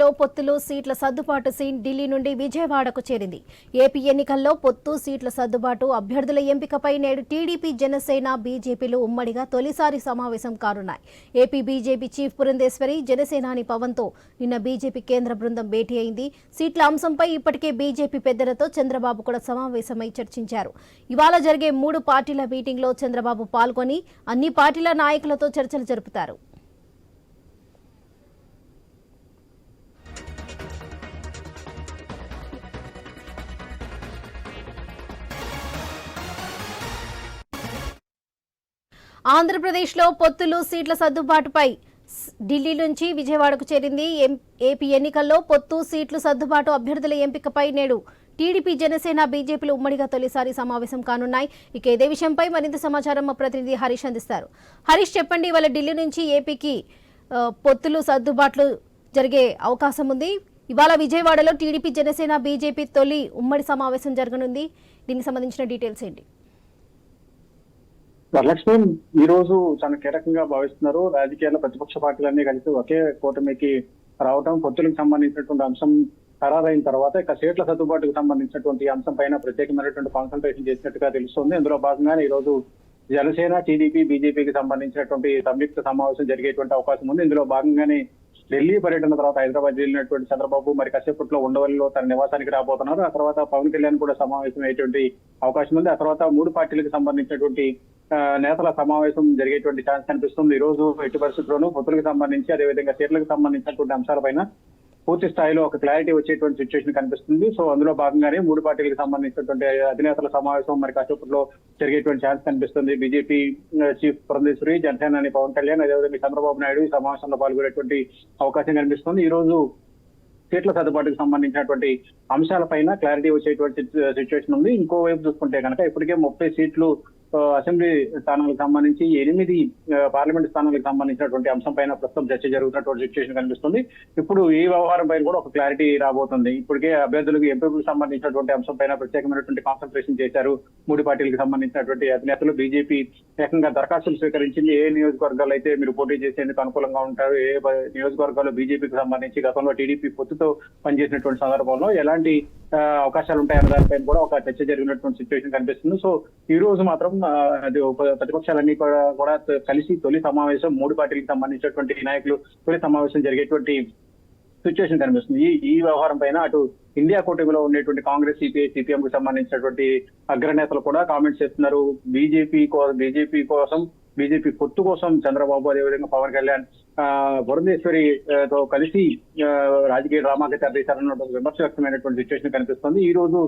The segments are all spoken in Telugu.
లో పొత్తులు సీట్ల సర్దుబాటు సీన్ ఢిల్లీ నుండి విజయవాడకు చేరింది. ఏపీ ఎన్నికల్లో పొత్తు సీట్ల సర్దుబాటు అభ్యర్థుల ఎంపికపై నేడు టీడీపీ జనసేన బీజేపీలు ఉమ్మడిగా తొలిసారి సమావేశం కానున్నాయి. ఏపీ బీజేపీ చీఫ్ పురంధేశ్వరి జనసేనాని పవన్తో నిన్న బీజేపీ కేంద్ర బృందం భేటీ అయింది. సీట్ల అంశంపై ఇప్పటికే బీజేపీ పెద్దలతో చంద్రబాబు కూడా సమావేశమై చర్చించారు. ఇవాళ జరిగే మూడు పార్టీల మీటింగ్లో చంద్రబాబు పాల్గొని అన్ని పార్టీల నాయకులతో చర్చలు జరుపుతారు. ఆంధ్రప్రదేశ్లో పొత్తులు సీట్ల సర్దుబాటుపై ఢిల్లీ నుంచి విజయవాడకు చేరింది ఏపీ ఎన్నికల్లో పొత్తు సీట్లు సర్దుబాటు అభ్యర్థుల ఎంపికపై నేడు టీడీపీ జనసేన బీజేపీలు ఉమ్మడిగా తొలిసారి సమావేశం కానున్నాయి. ఇక ఇదే విషయంపై మరింత సమాచారం మా ప్రతినిధి హరీష్ అందిస్తారు. హరీష్ చెప్పండి ఇవాళ ఢిల్లీ నుంచి ఏపీకి పొత్తులు సర్దుబాట్లు జరిగే అవకాశం ఉంది. ఇవాళ విజయవాడలో టీడీపీ జనసేన బీజేపీ తొలి ఉమ్మడి సమావేశం జరగనుంది. దీనికి సంబంధించిన డీటెయిల్స్ ఏంటి? వరలక్ష్మి ఈ రోజు చాలా కీలకంగా భావిస్తున్నారు. రాజకీయాల్లో ప్రతిపక్ష పార్టీలన్నీ కలిసి ఒకే కూటమికి రావటం పొత్తులకు సంబంధించినటువంటి అంశం ఖరారైన తర్వాత ఇక సీట్ల సర్దుబాటుకు సంబంధించినటువంటి అంశం పైన ప్రత్యేకమైనటువంటి కాన్సన్ట్రేషన్ చేసినట్టుగా తెలుస్తుంది. ఇందులో భాగంగానే ఈ రోజు జనసేన టీడీపీ బీజేపీకి సంబంధించినటువంటి సంయుక్త సమావేశం జరిగేటువంటి అవకాశం ఉంది. ఇందులో భాగంగానే ఢిల్లీ పర్యటన తర్వాత హైదరాబాద్ వెళ్ళినటువంటి చంద్రబాబు మరి కసేపట్లో ఉండవల్లిలో తన నివాసానికి రాబోతున్నారు. ఆ తర్వాత పవన్ కళ్యాణ్ కూడా సమావేశం అయ్యేటువంటి అవకాశం ఉంది. ఆ తర్వాత మూడు పార్టీలకు సంబంధించినటువంటి నేతల సమావేశం జరిగేటువంటి ఛాన్స్ కనిపిస్తుంది. ఈ రోజు ఎట్టి పరిస్థితుల్లోనూ పొత్తులకు సంబంధించి అదేవిధంగా సీట్లకు సంబంధించినటువంటి అంశాలపైన పూర్తి స్థాయిలో ఒక క్లారిటీ వచ్చేటువంటి సిచ్యువేషన్ కనిపిస్తుంది. సో అందులో భాగంగానే మూడు పార్టీలకు సంబంధించినటువంటి అధినేతల సమావేశం మరి కాసేపట్లో జరిగేటువంటి ఛాన్స్ కనిపిస్తుంది. బీజేపీ చీఫ్ పురంధేశ్వరి జనసేనాని పవన్ కళ్యాణ్ అదేవిధంగా చంద్రబాబు నాయుడు ఈ సమావేశంలో పాల్గొనేటువంటి అవకాశం కనిపిస్తుంది. ఈ రోజు సీట్ల సర్దుబాటుకు సంబంధించినటువంటి అంశాలపైన క్లారిటీ వచ్చేటువంటి సిచ్యువేషన్ ఉంది. ఇంకోవైపు చూసుకుంటే కనుక ఇప్పటికే ముప్పై సీట్లు అసెంబ్లీ స్థానాలకు సంబంధించి ఎనిమిది పార్లమెంట్ స్థానాలకు సంబంధించినటువంటి అంశం పైన ప్రస్తుతం చర్చ జరుగుతున్నటువంటి సిచ్యువేషన్ కనిపిస్తుంది. ఇప్పుడు ఈ వ్యవహారం పైన కూడా ఒక క్లారిటీ రాబోతుంది. ఇప్పటికే అభ్యర్థులకు ఎంపీలకు సంబంధించినటువంటి అంశం పైన ప్రత్యేకమైనటువంటి కాన్సన్ట్రేషన్ చేశారు. మూడు పార్టీలకు సంబంధించినటువంటి అధినేతలు బీజేపీ ఏకంగా దరఖాస్తులు స్వీకరించింది. ఏ నియోజకవర్గాలు అయితే మీరు పోటీ చేసేందుకు అనుకూలంగా ఉంటారు ఏ నియోజకవర్గాల్లో బీజేపీకి సంబంధించి గతంలో టీడీపీ పొత్తుతో పనిచేసినటువంటి సందర్భంలో ఎలాంటి ఆ, అవకాశాలు ఉంటాయన్న దానిపైన కూడా ఒక చర్చ జరిగినటువంటి సిచ్యువేషన్ కనిపిస్తుంది. సో ఈ రోజు మాత్రం అది ప్రతిపక్షాలన్నీ కూడా కూడా కలిసి తొలి సమావేశం మూడు పార్టీలకు సంబంధించినటువంటి నాయకులు తొలి సమావేశం జరిగేటువంటి సిచ్యువేషన్ కనిపిస్తుంది. ఈ ఈ వ్యవహారం పైన అటు ఇండియా కూటమిలో ఉండేటువంటి కాంగ్రెస్ సిపిఐ సిపిఎం కు సంబంధించినటువంటి అగ్రనేతలు కూడా కామెంట్స్ చేస్తున్నారు. బీజేపీ బీజేపీ కోసం బీజేపీ పొత్తు కోసం చంద్రబాబు అదేవిధంగా పవన్ కళ్యాణ్ ఆ, తో కలిసి రాజకీయ డ్రామాకి తెరదీశారన్నటువంటి విమర్శ వ్యక్తమైనటువంటి సిచ్యువేషన్ కనిపిస్తుంది. ఈ రోజు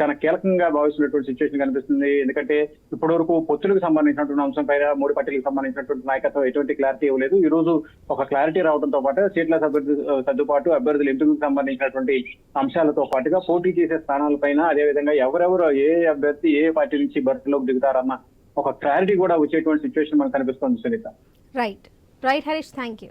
చాలా కీలకంగా భావిస్తున్నటువంటి సిచ్యువేషన్ కనిపిస్తుంది. ఎందుకంటే ఇప్పటి వరకు పొత్తులకు సంబంధించినటువంటి అంశం పైన మూడు పార్టీలకు సంబంధించినటువంటి నాయకత్వం ఎటువంటి క్లారిటీ ఇవ్వలేదు. ఈ రోజు ఒక క్లారిటీ రావడంతో పాటు సీట్ల సర్దు సర్దుబాటు అభ్యర్థుల ఎంపికకు సంబంధించినటువంటి అంశాలతో పాటుగా పోటీ చేసే స్థానాలపైన అదేవిధంగా ఎవరెవరు ఏ అభ్యర్థి ఏ పార్టీ నుంచి బరిలోకి దిగుతారన్న ఒక క్లారిటీ కూడా వచ్చేటువంటి సిచ్యువేషన్ మనకు కనిపిస్తుంది Sunitha. Right right Harish thank you